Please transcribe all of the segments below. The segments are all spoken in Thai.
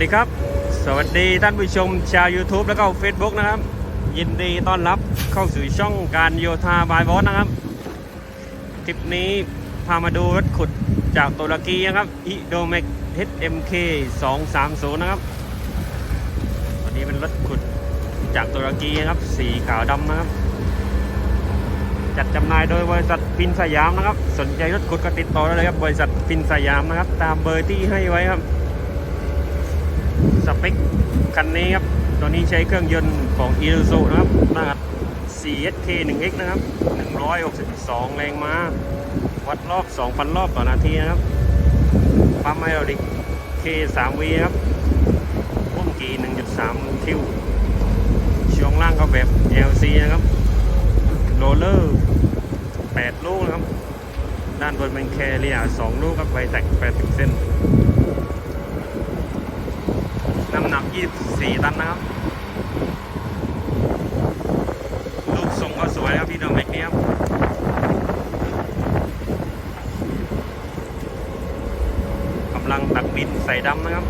ดีครับ สวัสดีท่านผู้ชมชาว YouTube แล้วก็ Facebook นะครับ ยินดีต้อนรับเข้าสู่ช่องการโยธาบายบอสนะครับ คลิปนี้พามาดูรถขุดจากตุรกีนะครับอิโดเมก HMK 230 นะครับวันนี้เป็นรถขุดจากตุรกีนะครับ สีขาวดำนะครับ จัดจำหน่ายโดยบริษัทฟินสยามนะครับ สนใจรถขุดก็ติดต่อได้เลยครับ บริษัทฟินสยามนะครับ ตามเบอร์ที่ให้ไว้ครับ สเปคคันนี้ครับตัวนี้ใช้เครื่องยนต์ของ i r u z u นะครับหน้า 4SK 1X นะครับ 162 แรงม้า วัดรอบ 2,000 รอบต่อนาทีนะครับปั๊มไฮดรอลิก K3V ครับพุ่มกี 1.3 คิวช่วงล่างก็แบบ LC นะครับ โรลเลอร์ 8 ลูกนะครับ ด้านบนเป็นแคเรีย2ลูกครับไวแตก 80 เส้น น้ำหนัก 24 ตันนะครับรูปทรงก็สวยครับพี่ดอมเล็กนี้ครับกำลังตักดินใส่ดำนะครับ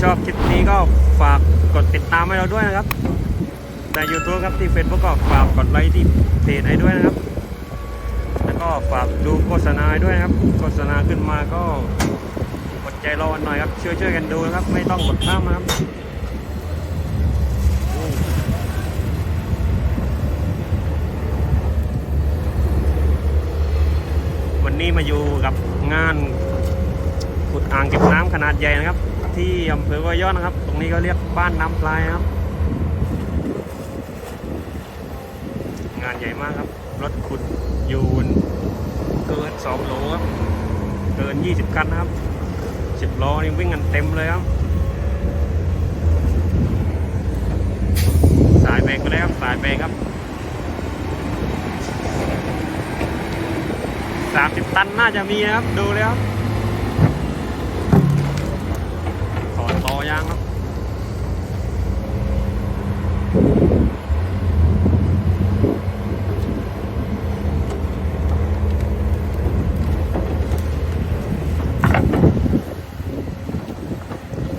ชอบคลิปนี้ก็ฝากกดติดตามให้เราด้วยนะครับใน YouTube ครับที่ Facebook ก็ฝากกดไลค์ที่เพจให้ด้วยนะครับ แล้วก็ฝากดูโฆษณาด้วยนะครับ โฆษณาขึ้นมาก็ ใจรอนหน่อยครับ ช่วยช่วยๆกันดูนะครับ ไม่ต้องกดข้ามนะครับวันนี้มาอยู่กับงานขุดอ่างเก็บน้ำขนาดใหญ่นะครับ ที่อำเภอวายอดนะครับ ตรงนี้ก็เรียกบ้านน้ำพลายครับ งานใหญ่มากครับ รถขุดยูนเกิน2โลครับ เกิน 20 คันนะครับ สิบล้อนี่วิ่งกันเต็มเลยครับ สายแบงไปแล้วครับสายแบงครับสามสิบตันน่าจะมีนะครับ ดูเลยครับถอดต่อยางครับ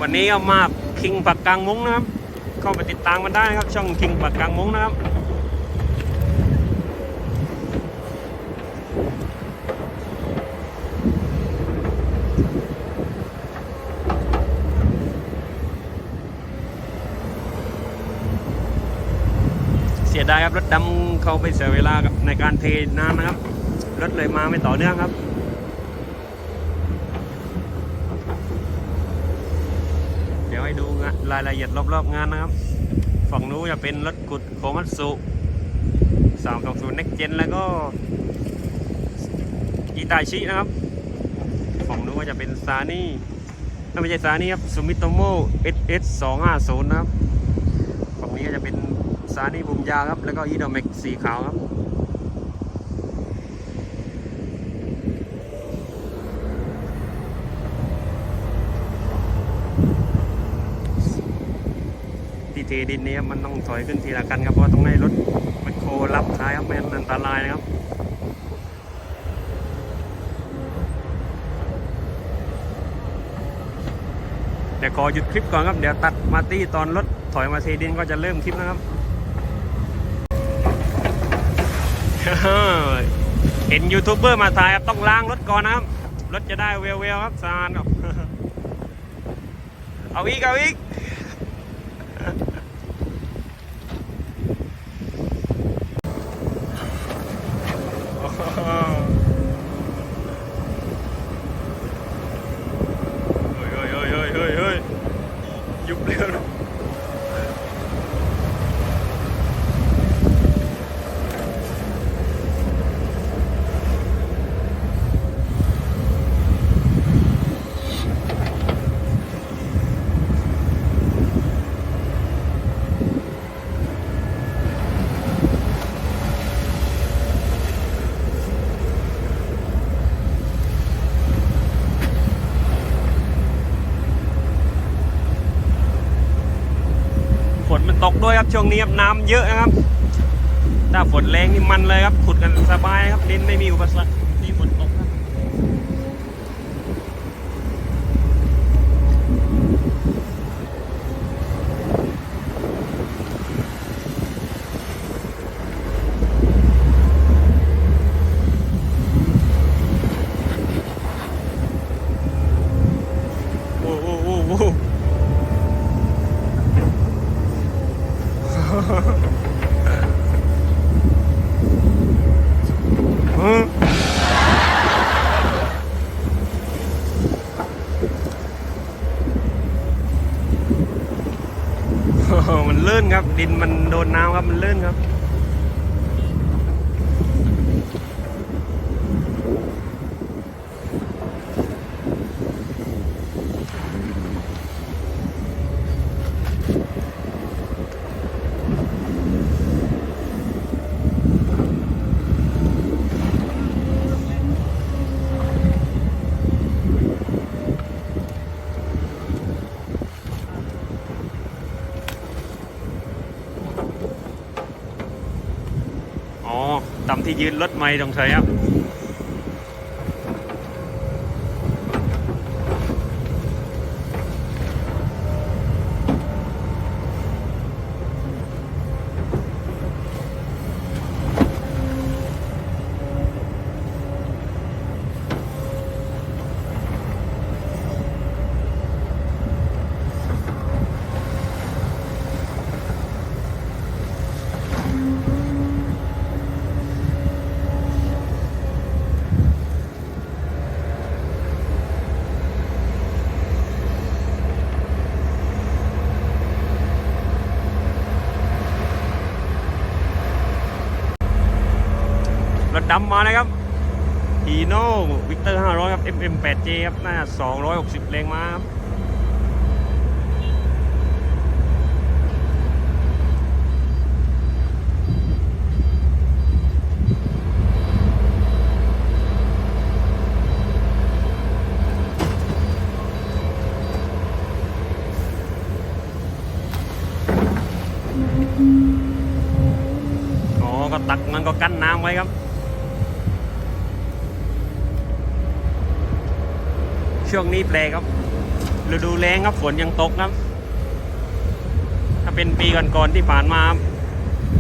วันนี้ก็มาคิงปักกลางมุ้งนะครับเข้าไปติดตามกันได้นะครับ ช่องคิงปักกลางมุ้งนะครับเสียดายครับรถดำเขาไปเสียเวลาในการเทน้ำนะครับ รถเลยมาไม่ต่อเนื่องครับ เดี๋ยว ให้ดูรายละเอียดรอบๆงานนะครับ ฝั่งนู้นจะเป็นรถกุดโคมัตสุ320 Next Gen แล้วก็อิตาชินะครับฝั่งนู้นก็จะเป็นซานี่ไม่ใช่ซานี่ครับซูมิโตโม SS 250นะครับฝั่งนี้ก็จะเป็นซานี่บุมยาครับ แล้วก็อีโดเมกสีขาวครับ เทดินนี้ครับมันต้องถอยขึ้นทีละกันครับเพราะว่าต้องให้รถแมคโครรับท้ายครับไม่งั้นอันตรายนะครับเดี๋ยวขอหยุดคลิปก่อนครับเดี๋ยวตัดมาตี้ตอนรถถอยมาเทดินก็จะเริ่มคลิปนะครับเห็นยูทูบเบอร์มาถ่ายครับต้องล้างรถก่อนนะครับรถจะได้เวลๆครับสานครับเอาอีกเอาอีก เฮ้ยเฮ้ยเฮ้ยเฮ้ยเฮ้ยเฮ้ยยุบเร็วนะฝนมันตก ด้วยครับช่วงนี้ครับน้ำเยอะนะครับ ถ้าฝนแรงนี่มันเลยครับขุดกันสบายครับดินไม่มีอุปสรรคที่ฝนตกครับ เออ มันลื่นครับ ดินมันโดนน้ำครับมันลื่นครับ อ๋อ ตำที่ยืนรถไม่ตรงเฉยครับำมาเลยครับฮีโน่วิกเตอร์500 ครับ MM8J ครับหน้า 260 แรงม้าครับอ๋อ ก็ตักมันก็กั้นน้ำไว้ครับ ช่วงนี้แปลครับฤดูแล้งครับฝนยังตกครับ ถ้าเป็นปีก่อนๆที่ผ่านมาครับ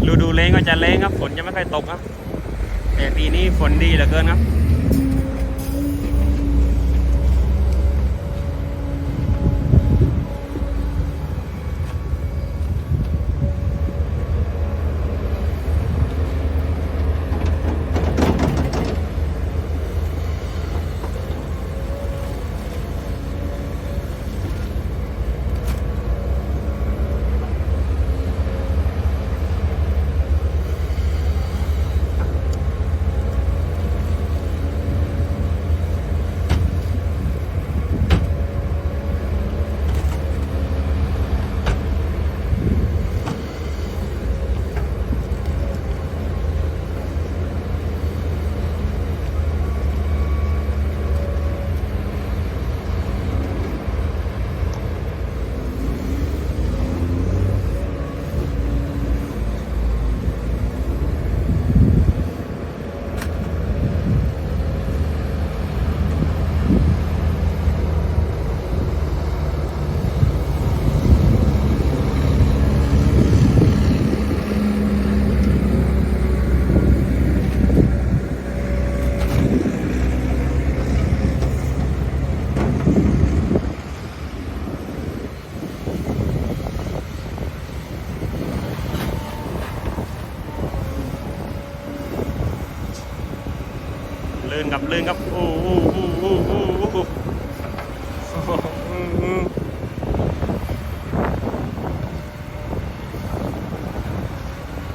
ฤดูแล้งก็จะแล้งครับฝนจะไม่ค่อยตกครับ แต่ปีนี้ฝนดีเหลือเกินครับ ลื่นกับลื่นกับโอ้โหโอ้โหโอ้โหโอ้โหอืมอืม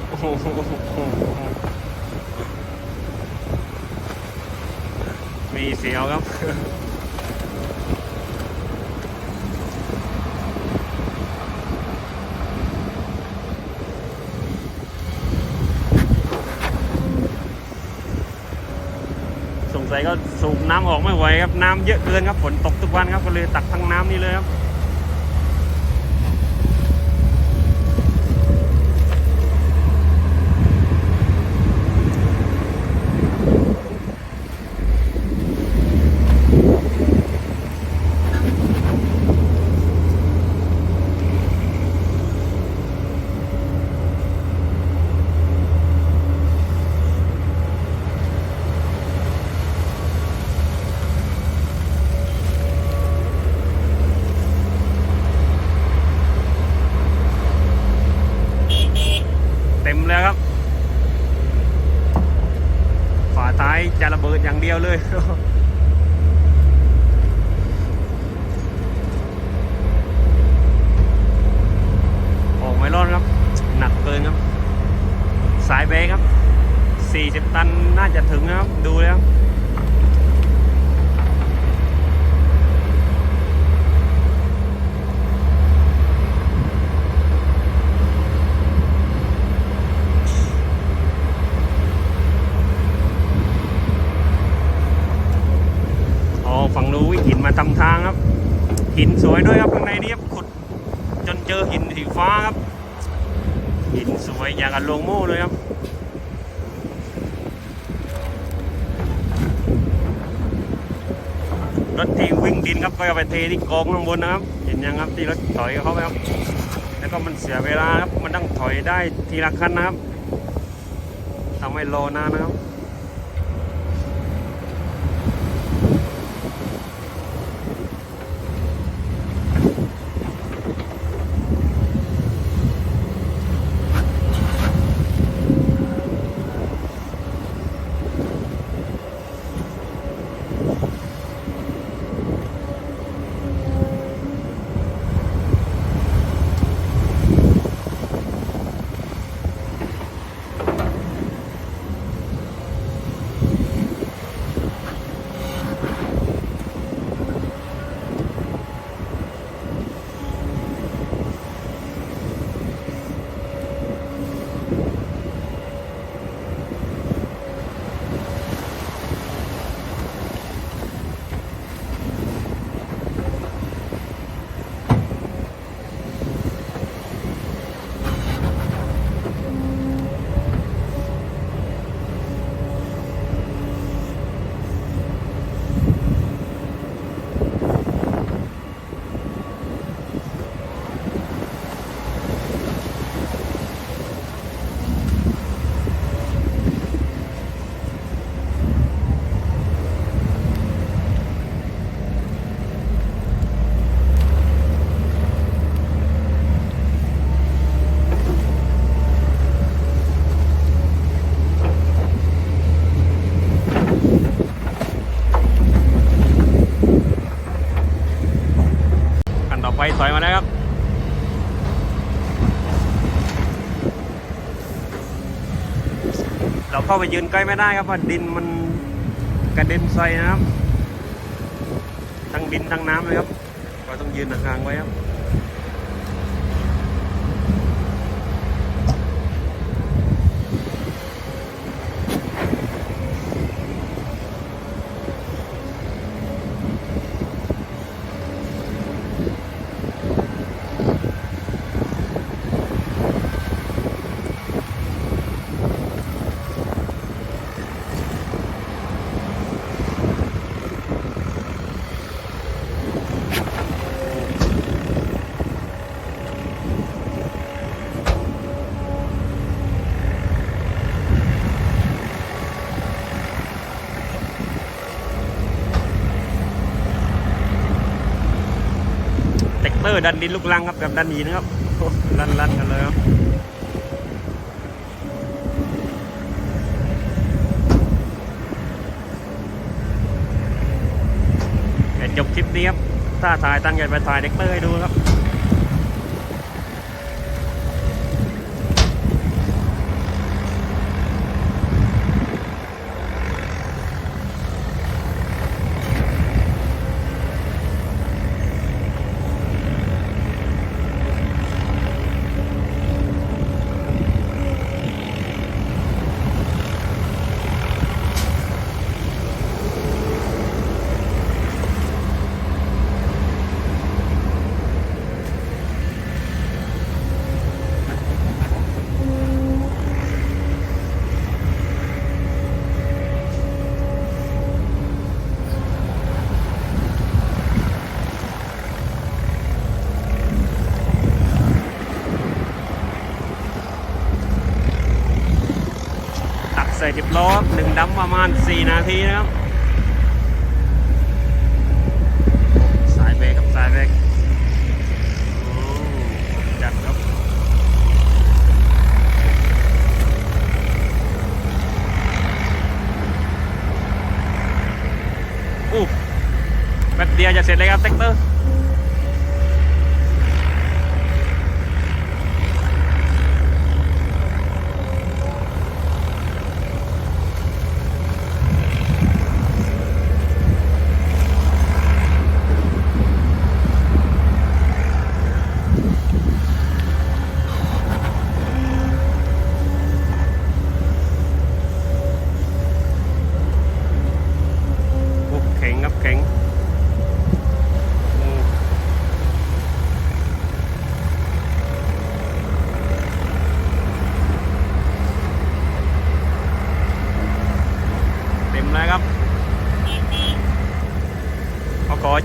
โอ้โหมีเสียว ครับสงสัยก็สูบน้ำออกไม่ไหวครับ น้ำเยอะเกินครับ ฝนตกทุกวันครับ ก็เลยตักทั้งน้ำนี่เลยครับ แล้วครับ ฝาท้ายจะระเบิดอย่างเดียวเลยออกไม่รอดครับ หนักเกินครับ สายเบรกครับ 40 ตันน่าจะถึงนะครับ ดูแล้ว อ๋อฝั่งนู้นวิ่งหินมาทำทางครับ หินสวยด้วยครับข้างในนี้ครับขุด จนเจอหินสีฟ้าครับ หินสวยอย่างกับโลงโม่เลยครับ รถที่วิ่งดิน ครับก็จะไปเทที่กองข้างบนนะครับ เห็นยังครับที่รถถอยเข้าไปครับ แล้วก็มันเสียเวลาครับ มันต้องถอยได้ทีละคันนะครับทำให้รอนานนะครับ เข้าไปยืนใกล้ไม่ได้ครับเพราะดินมันกระเด็นใส่นะครับทั้งดินทั้งน้ำเลยครับ เราต้องยืนห่างๆไว้ครับ เตอร์ดันดินลูกลังครับกับดันหินครับลันลันกันเลยครับเดี๋ยวจบคลิปนี้ครับถ้าถ่ายตั้งใจไปถ่ายเด็กเตอร์ให้ดูครับ 10ล้อหนึ่งดำประมาณ 4 นาทีนะครับ สายเบรกครับ สายเบรกจัดครับอู้แป๊บเดียวจะเสร็จเลยครับแท็กเตอร์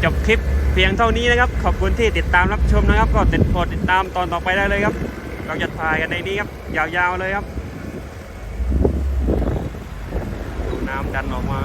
จบคลิปเพียงเท่านี้นะครับ ขอบคุณที่ติดตามรับชมนะครับ ก็ติดโปรดติดตามตอนต่อไปได้เลยครับ เราจะถ่ายกันในนี้ครับ ยาวๆเลยครับดูน้ำดันออกมา